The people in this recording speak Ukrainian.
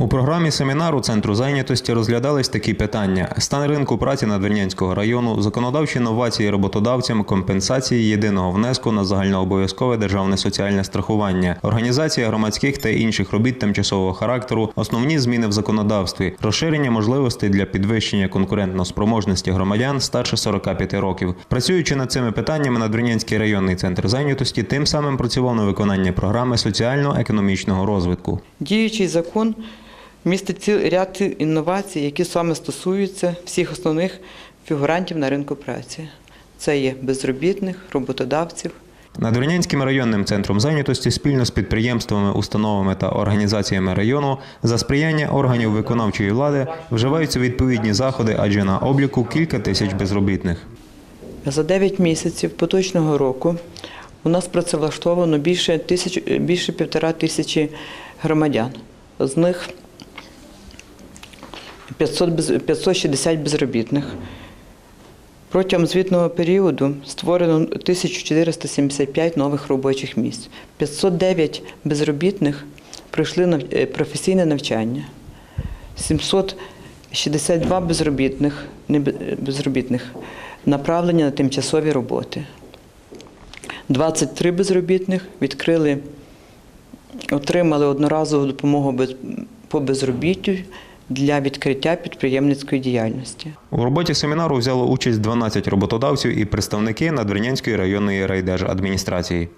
У програмі семінару центру зайнятості розглядались такі питання: стан ринку праці Надвірнянського району, законодавчі новації роботодавцям, компенсації єдиного внеску на загальнообов'язкове державне соціальне страхування, організація громадських та інших робіт тимчасового характеру, основні зміни в законодавстві, розширення можливостей для підвищення конкурентноспроможності громадян старше 45 років. Працюючи над цими питаннями, Надвірнянський районний центр зайнятості тим самим працював на виконання програми соціально-економічного розвитку. Діючий закон містить ціл ряд інновацій, які саме стосуються всіх основних фігурантів на ринку праці. Це є безробітних, роботодавців, Над Надвірнянським районним центром зайнятості спільно з підприємствами, установами та організаціями району за сприяння органів виконавчої влади вживаються відповідні заходи, адже на обліку кілька тисяч безробітних. За 9 місяців поточного року у нас працевлаштовано більше, тисяч, більше півтора тисячі громадян. З них 500 без, 560 безробітних. Протягом звітного періоду створено 1475 нових робочих місць. 509 безробітних пройшли е, професійне навчання. 762 безробітних, не безробітних направлені на тимчасові роботи. 23 безробітних відкрили, отримали одноразову допомогу по безробіттю для відкриття підприємницької діяльності. У роботі семінару взяло участь 12 роботодавців і представники Надвірнянської районної райдержадміністрації.